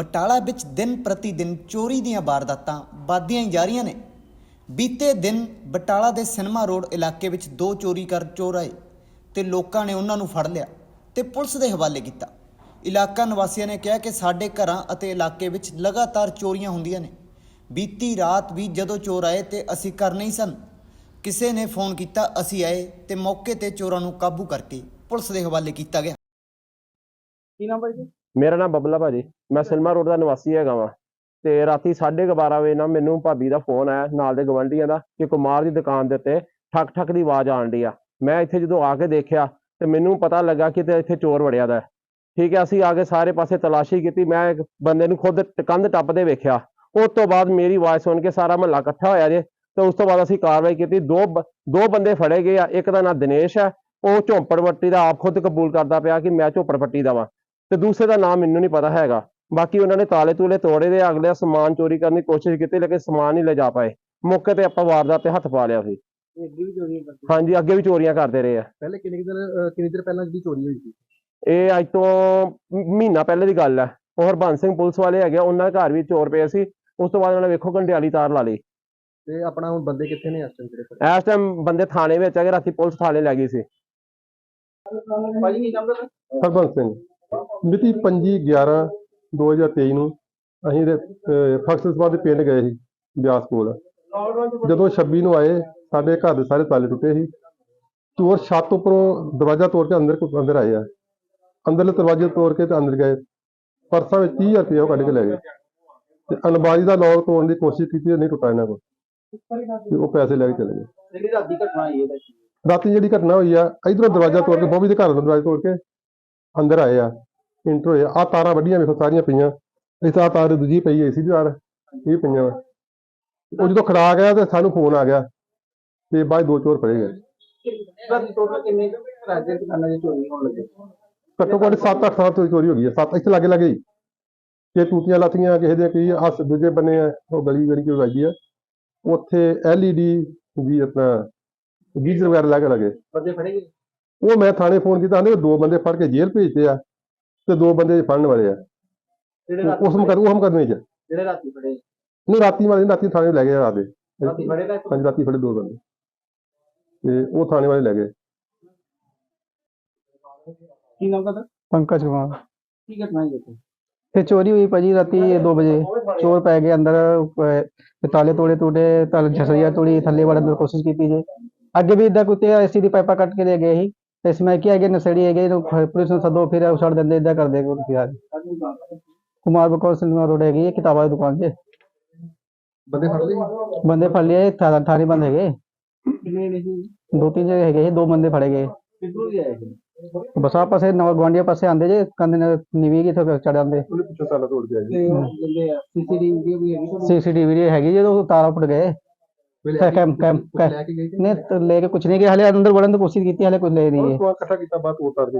ਬਟਾਲਾ ਵਿੱਚ ਦਿਨ ਪ੍ਰਤੀ ਦਿਨ ਚੋਰੀ ਦੀਆਂ ਵਾਰਦਾਤਾਂ ਵੱਧਦੀਆਂ ਹੀ ਜਾ ਰਹੀਆਂ ਨੇ। ਬੀਤੇ ਦਿਨ ਬਟਾਲਾ ਦੇ ਸਿਨੇਮਾ ਰੋਡ ਇਲਾਕੇ ਵਿੱਚ ਦੋ ਚੋਰੀ ਕਰ ਚੋਰ ਆਏ ਤੇ ਲੋਕਾਂ ਨੇ ਉਹਨਾਂ ਨੂੰ ਫੜ ਲਿਆ ਤੇ ਪੁਲਿਸ ਦੇ ਹਵਾਲੇ ਕੀਤਾ। ਇਲਾਕਾ ਨਿਵਾਸੀਆਂ ਨੇ ਕਿਹਾ ਕਿ ਸਾਡੇ ਘਰਾਂ ਅਤੇ ਇਲਾਕੇ ਵਿੱਚ ਲਗਾਤਾਰ ਚੋਰੀਆਂ ਹੁੰਦੀਆਂ ਨੇ। ਬੀਤੀ ਰਾਤ ਵੀ ਜਦੋਂ ਚੋਰ ਆਏ ਤੇ ਅਸੀਂ ਘਰ ਨਹੀਂ ਸਨ। ਕਿਸੇ ਨੇ ਫੋਨ ਕੀਤਾ, ਅਸੀਂ ਆਏ ਤੇ ਮੌਕੇ ਤੇ ਚੋਰਾਂ ਨੂੰ ਕਾਬੂ ਕਰਕੇ ਪੁਲਿਸ ਦੇ ਹਵਾਲੇ ਕੀਤਾ ਗਿਆ। ਕੀ ਨਾਮ ਭਾਈ ਜੀ? ਮੇਰਾ ਨਾਮ ਬਬਲਾ ਭਾਜੀ। ਮੈਂ ਸਿਲਮਾ ਰੋਡ ਦਾ ਨਿਵਾਸੀ ਹੈਗਾ ਵਾਂ। ਤੇ ਰਾਤੀ 12:30 ਵਜੇ ਨਾ ਮੈਨੂੰ ਭਾਬੀ ਦਾ ਫੋਨ ਆਇਆ ਨਾਲ ਦੇ ਗਵੰਡੀਆਂ ਦਾ ਕਿ ਕੁਮਾਰ ਦੀ ਦੁਕਾਨ ਦੇ ਉੱਤੇ ਠੱਕ ਠੱਕ ਦੀ ਆਵਾਜ਼ ਆਣ ਡਈ ਆ। ਮੈਂ ਇੱਥੇ ਜਦੋਂ ਆ ਕੇ ਦੇਖਿਆ ਤੇ ਮੈਨੂੰ ਪਤਾ ਲੱਗਾ ਕਿ ਤੇ ਇੱਥੇ ਚੋਰ ਵੜਿਆ ਦਾ। ਠੀਕ ਹੈ ਅਸੀਂ ਆ ਕੇ ਸਾਰੇ ਪਾਸੇ ਤਲਾਸ਼ੀ ਕੀਤੀ। ਮੈਂ ਇੱਕ ਬੰਦੇ ਨੂੰ ਖੁਦ ਟ- ਕੰਧ ਟੱਪਦੇ ਵੇਖਿਆ। ਉਸ ਤੋਂ ਬਾਅਦ ਮੇਰੀ ਆਵਾਜ਼ ਸੁਣ ਕੇ ਸਾਰਾ ਮਹੱਲਾ ਇਕੱਠਾ ਹੋਇਆ ਜੇ। ਤੇ ਉਸ ਤੋਂ ਬਾਅਦ ਅਸੀਂ ਕਾਰਵਾਈ ਕੀਤੀ। ਦੋ ਬ- ਦੋ ਬੰਦੇ ਫੜੇ ਗਏ ਆ। ਇੱਕ ਦਾ ਨਾਂ ਦਿਨੇਸ਼ ਹੈ ਉਹ ਝੋਂਪੜਪੱਟੀ ਦਾ ਆਪ ਖੁਦ ਕਬੂਲ ਕਰਦਾ ਪਿਆ ਕਿ ਮੈਂ ਝੋਪੜਪੱਟੀ ਦਾ ਵਾਂ। ਤੇ ਦੂਸਰੇ ਦਾ ਨਾਮ ਮੈਨੂੰ ਨਹੀਂ ਪਤਾ ਹੈਗਾ। ਬਾਕੀ ਉਹਨਾਂ ਨੇ ਤਾਲੇ ਤੂਲੇ ਤੋੜੇ ਦੇ ਅਗਲੇ ਸਮਾਨ ਚੋਰੀ ਕਰਨ ਦੀ ਕੋਸ਼ਿਸ਼ ਕੀਤੀ ਲੇਕਿਨ ਸਮਾਨ ਨਹੀਂ ਲੈ ਜਾ ਪਾਏ। ਮੌਕੇ ਤੇ ਆਪਾਂ ਵਾਰਦਾਤ ਤੇ ਹੱਥ ਪਾ ਲਿਆ ਸੀ। ਇਹ ਅੱਗੇ ਵੀ ਚੋਰੀਆਂ ਕਰਦੇ ਹਾਂਜੀ ਅੱਗੇ ਵੀ ਚੋਰੀਆਂ ਕਰਦੇ ਰਹੇ ਆ। ਪਹਿਲੇ ਕਿੰਨੇ ਕੁ ਦਿਨ ਅਹ ਕਿੰਨੀ ਦੇਰ ਪਹਿਲਾਂ ਜਿਹੜੀ ਚੋਰੀ ਹੋਈ ਸੀ? ਇਹ ਅੱਜ ਤੋਂ ਮਹੀਨਾ ਪਹਿਲੇ ਦੀ ਗੱਲ ਹੈ ਉਹ ਹਰਬੰਸ ਸਿੰਘ ਪੁਲਿਸ ਵਾਲੇ ਹੈਗੇ ਉਹਨਾਂ ਦੇ ਘਰ ਵੀ ਚੋਰ ਪਏ ਸੀ। ਉਸ ਤੋਂ ਬਾਅਦ ਉਹਨਾਂ ਨੇ ਵੇਖੋ ਕੰਡਿਆਲੀ ਤਾਰ ਲਾ ਲਈ। ਤੇ ਆਪਣਾ ਹੁਣ ਬੰਦੇ ਕਿੱਥੇ ਨੇ ਇਸ ਟਾਈਮ ਜਿਹੜੇ ਇਸ ਟਾਈਮ ਬੰਦੇ ਥਾਣੇ ਵਿੱਚ ਹੈਗੇ ਰਾਤੀ ਪੁਲਿਸ ਥਾਣੇ ਲੈ ਗਈ ਸੀ। ਭਾਜੀ ਕੀ ਨਾਮ ਦਾ ਹਰਬੰਸ ਸਿੰਘ। ਮਿਤੀ 25 11 2023 ਨੂੰ ਅਸੀਂ ਦੇ ਫਕਸ ਸਭਾ ਦੇ ਪਿੰਡ ਗਏ ਸੀ ਬਿਆਸ ਕੋਲ। ਜਦੋਂ 26 ਨੂੰ ਆਏ ਸਾਡੇ ਘਰ ਦੇ ਸਾਰੇ ਤਾਲੇ ਟੁੱਟੇ ਸੀ। ਚੋਰ ਛੱਤ ਉੱਪਰੋਂ ਦਰਵਾਜ਼ਾ ਤੋੜ ਕੇ ਅੰਦਰ ਅੰਦਰ ਆਏ ਆ। ਅੰਦਰਲੇ ਦਰਵਾਜ਼ੇ ਤੋੜ ਕੇ ਤੇ ਅੰਦਰ ਗਏ। ਪਰਸਾਂ ਵਿੱਚ 30000 ਰੁਪਏ ਕੱਢ ਕੇ ਲੈ ਗਏ। ਤੇ ਅਲਮਾਰੀ ਦਾ ਲੋਕ ਤੋੜਨ ਦੀ ਕੋਸ਼ਿਸ਼ ਕੀਤੀ ਨਹੀਂ ਟੁੱਟਾ ਇਹਨਾਂ ਕੋਲ। ਤੇ ਉਹ ਪੈਸੇ ਲੈ ਕੇ ਚਲੇ ਗਏ। ਜਿਹੜੀ ਰਾਤੀ ਘਟਨਾ ਹੋਈ ਹੈ ਰਾਤੀ ਜਿਹੜੀ ਘਟਨਾ ਹੋਈ ਆ ਇਧਰੋਂ ਦਰਵਾਜ਼ਾ ਤੋੜ ਕੇ ਬੋਬੀ ਦੇ ਘਰ ਦਾ ਦਰਵਾਜ਼ਾ ਤੋੜ ਕੇ ਅੰਦਰ ਆਏ ਆ ਇੰਟਰ ਹੋਏ ਆ ਤਾਰਾਂ ਵੱਡੀਆਂ ਵੇਖੋ ਸਾਰੀਆਂ ਪਈਆਂ। ਇਸ ਆ ਤਾਰ ਦੂਜੀ ਪਈ ਐ ਸੀ ਦੀ ਤਾਰ ਇਹ ਪਈਆਂ ਵਾ। ਉਹ ਜਦੋਂ ਖੜਾ ਗਿਆ ਤੇ ਸਾਨੂੰ ਫੋਨ ਆ ਗਿਆ ਤੇ ਬਾਅਦ ਦੋ ਚੋਰ ਫੜੇ ਗਏ। ਰਾਤੀ ਟੋਟਲ ਕਿੰਨੇ ਰਾਜੇ ਦੁਕਾਨਾਂ ਦੀ ਚੋਰੀ ਹੋਣ ਲੱਗੇ? ਘੱਟੋ ਘੱਟ 7-8 ਸਾਲ ਤੋਂ ਚੋਰੀ ਹੋ ਗਈ ਹੈ ਸੱਤ ਇੱਥੇ ਲਾਗੇ ਲੱਗੇ ਇਹ ਟੂਟੀਆਂ ਲਾਤੀਆਂ ਕਿਸੇ ਦੇ ਕੀ ਹੱਸ ਦੂਜੇ ਬੰਨੇ ਆ ਉਹ ਗਲੀ ਜਿਹੜੀ ਕਿ ਵੱਜੀ ਆ। ਉੱਥੇ ਐਲਈਡੀ ਵੀ ਆਪਣਾ ਗੀਜ਼ਰ ਵਗੈਰਾ ਲੱਗ ਲਗੇ। ਬੰਦੇ ਫੜੇ ਗਏ? ਉਹ ਮੈਂ ਥਾਣੇ ਫੋਨ ਕੀਤਾ ਕਹਿੰਦੇ ਦੋ ਬੰਦੇ ਫੜ ਕੇ ਜੇਲ੍ਹ ਭੇਜਤੇ ਆ ਤੇ ਦੋ ਬੰਦੇ ਫੜਨ ਵਾਲੇ ਆ। ਜਿਹੜੇ ਰਾਤੀ ਉਸ ਮੁਕਦ ਉਹ ਮੁਕਦਮੇ ਚ। ਜਿਹੜੇ ਰਾਤੀ ਫੜੇ? ਨਹੀਂ ਰਾਤੀ ਵਾਲੇ ਨੀ, ਰਾਤੀ ਥਾਣੇ ਲੈ ਗਏ ਰਾਤ ਦੇ। ਰਾਤੀ ਫੜੇ ਗਏ? ਹਾਂਜੀ ਰਾਤੀ ਫੜੇ ਦੋ ਬੰਦੇ। ਤੇ ਉਹ ਥਾਣੇ ਵਾਲੇ ਲੈ ਗਏ। ਕੀ ਨਾਮ ਦਾ ਪੰਕਜ ਕੁਮਾਰ। ਕੀ ਘਟਨਾ ਹੋਈ ਇੱਥੇ? ਤੇ ਚੋਰੀ ਹੋਈ ਭਾਜੀ ਰਾਤੀ 2 ਵਜੇ। ਚੋਰ ਪੈ ਗਏ ਅੰਦਰ ਤਾਲੇ ਤੋੜੇ ਟੂਟੇ ਤਾਲੇ ਛਸਰੀਆ ਤੋੜੀ ਥੱਲੇ ਵੜਨ ਦੀ ਕੋਸ਼ਿਸ਼ ਕੀਤੀ ਜੇ। ਅੱਗੇ ਵੀ ਇਦਾਂ ਕੁੱਤੇ ਐਸੀ ਦੀ ਪਾਈਪਾਂ ਕੱਟ ਕੇ ਲੈ ਗਏ ਸੀ। ਇਸ ਮੈਂ ਕੀ ਹੈਗੇ ਨਸੜੀ ਹੈਗੇ ਇਹਨੂੰ ਪੁਲਿਸ ਨੂੰ ਸੱਦੋ ਫਿਰ ਛੱਡ ਦਿੰਦੇ ਇਦਾਂ ਕਰਦੇ ਕੋਈ ਫਿਆਰ ਕੁਮਾਰ ਬਕੌਰ ਸਿਨੇਮਾ ਰੋਡ ਹੈਗੀ ਹੈ ਕਿਤਾਬਾਂ ਦੀ ਦੁਕਾਨ 'ਚ। ਬੰਦੇ ਫੜ ਲਏ? ਬੰਦੇ ਫੜ ਲਏ ਥਾਣੇ ਥਾਣੇ ਬੰਦ ਹੈਗੇ। ਨੇ ਦੋ ਤਿੰਨ ਜਗ੍ਹਾ ਹੈਗੇ ਦੋ ਬੰਦੇ ਫੜੇ ਗਏ। ਕਿੱਥੋਂ ਦੀ ਆਏ ਸੀ ਬਸ ਆ ਪਾਸੇ ਨਵਾਂ ਗਵਾਂਡੀਆਂ ਪਾਸੇ ਆਂਦੇ ਜੇ ਕੰਨ ਨਿਵੀ ਕਿਥੋਂ ਚੜ ਜਾਂਦੇ। ਉਹਨੇ ਪਿੱਛੋਂ ਤਾਲਾ ਤੋੜ ਕੇ ਆਏ ਤੇ ਸੀਸੀਟੀਵੀ ਵੀ ਹੈਗੀ ਤੁਹਾਨੂੰ? ਸੀਸੀਟੀਵੀ ਹੈਗੀ ਜਦੋਂ ਤਾਰਾ ਉੱਡ ਗਏ। ਕੋਈ ਕੈਮ ਕੈਮ ਕੈਮ ਲੈ ਕੇ ਗਏ ਸੀ? ਨੇ ਲੈ ਕੇ ਕੁਛ ਨਹੀਂ ਗਿਆ ਹਲੇ ਅੰਦਰ ਵੜਨ ਦੀ ਕੋਸ਼ਿਸ਼ ਕੀਤੀ ਹਲੇ ਕੁਝ ਲੈ ਨਹੀਂ ਗਏ ਉਹ ਇਕੱਠਾ ਕੀਤਾ ਬਾਅਦ ਉਹ ਤਾਰ ਕੇ